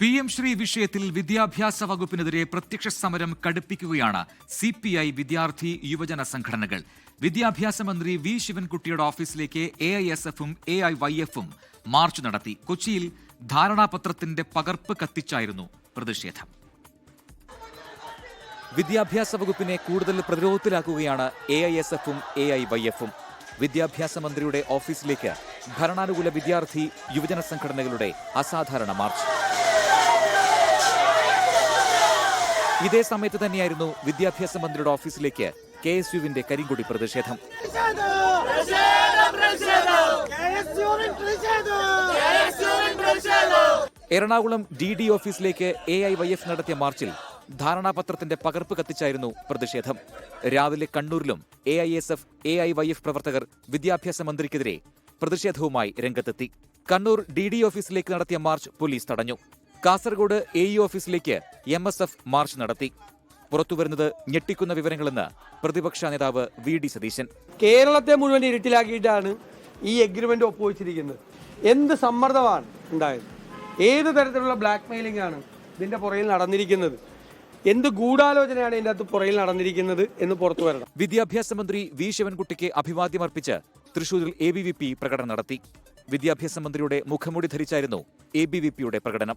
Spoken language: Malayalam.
പി എം ശ്രീ വിഷയത്തിൽ വിദ്യാഭ്യാസ വകുപ്പിനെതിരെ പ്രത്യക്ഷ സമരം കടുപ്പിക്കുകയാണ് സി പി ഐ വിദ്യാർത്ഥി യുവജന സംഘടനകൾ. വിദ്യാഭ്യാസ മന്ത്രി വി ശിവൻകുട്ടിയുടെ ഓഫീസിലേക്ക് എ ഐ എസ് എഫും എ ഐ വൈ എഫും മാർച്ച് നടത്തി. കൊച്ചിയിൽ ധാരണാപത്രത്തിന്റെ പകർപ്പ് കത്തിച്ചായിരുന്നു പ്രതിഷേധം. വിദ്യാഭ്യാസ വകുപ്പിനെ കൂടുതൽ പ്രതിരോധത്തിലാക്കുകയാണ് എ ഐ എസ് എഫും എ ഐ വൈ എഫും. വിദ്യാഭ്യാസ മന്ത്രിയുടെ ഓഫീസിലേക്ക് ഭരണാനുകൂല വിദ്യാർത്ഥി യുവജന സംഘടനകളുടെ അസാധാരണ മാർച്ച്. ഇതേ സമയത്ത് തന്നെയായിരുന്നു വിദ്യാഭ്യാസ മന്ത്രിയുടെ ഓഫീസിലേക്ക് കെ എസ് യുവിന്റെ കരിങ്കൊടി പ്രതിഷേധം. എറണാകുളം ഡി ഡി ഓഫീസിലേക്ക് എ ഐ വൈ എഫ് നടത്തിയ മാർച്ചിൽ ധാരണാപത്രത്തിന്റെ പകർപ്പ് കത്തിച്ചായിരുന്നു പ്രതിഷേധം. രാവിലെ കണ്ണൂരിലും A I S F A I Y F പ്രവർത്തകർ വിദ്യാഭ്യാസ മന്ത്രിക്കെതിരെ പ്രതിഷേധവുമായി രംഗത്തെത്തി. കണ്ണൂർ ഡി ഡി ഓഫീസിലേക്ക് നടത്തിയ മാർച്ച് പോലീസ് തടഞ്ഞു. കാസർഗോഡ് എ ഇ ഓഫീസിലേക്ക് എം എസ് എഫ് മാർച്ച് നടത്തി. പുറത്തുവരുന്നത് ഞെട്ടിക്കുന്ന വിവരങ്ങളെന്ന് പ്രതിപക്ഷ നേതാവ് വി ഡി സതീശൻ. കേരളത്തെ മുഴുവൻ ഇരുട്ടിലാക്കിയിട്ടാണ് ഈ എഗ്രിമെന്റ് ഒപ്പുവെച്ചിരിക്കുന്നത്. എന്ത് സമ്മർദ്ദമാണ് ഉണ്ടായത്? ഏത് തരത്തിലുള്ള ബ്ലാക്ക് മെയിലിംഗ് ആണ് ഇതിന്റെ പുറകിൽ നടന്നിരിക്കുന്നത്? എന്ത് ഗൂഢാലോചനയാണ് ഇതിന്റെ അകത്ത് പുറകിൽ നടന്നിരിക്കുന്നത് എന്ന് പുറത്തു വരണം. വിദ്യാഭ്യാസ മന്ത്രി വി ശിവൻകുട്ടിക്ക് അഭിവാദ്യമർപ്പിച്ച് തൃശൂരിൽ എ ബി വി പി പ്രകടനം നടത്തി. വിദ്യാഭ്യാസ മന്ത്രിയുടെ മുഖമുടി ധരിച്ചായിരുന്നു എ ബി വി പിയുടെ പ്രകടനം.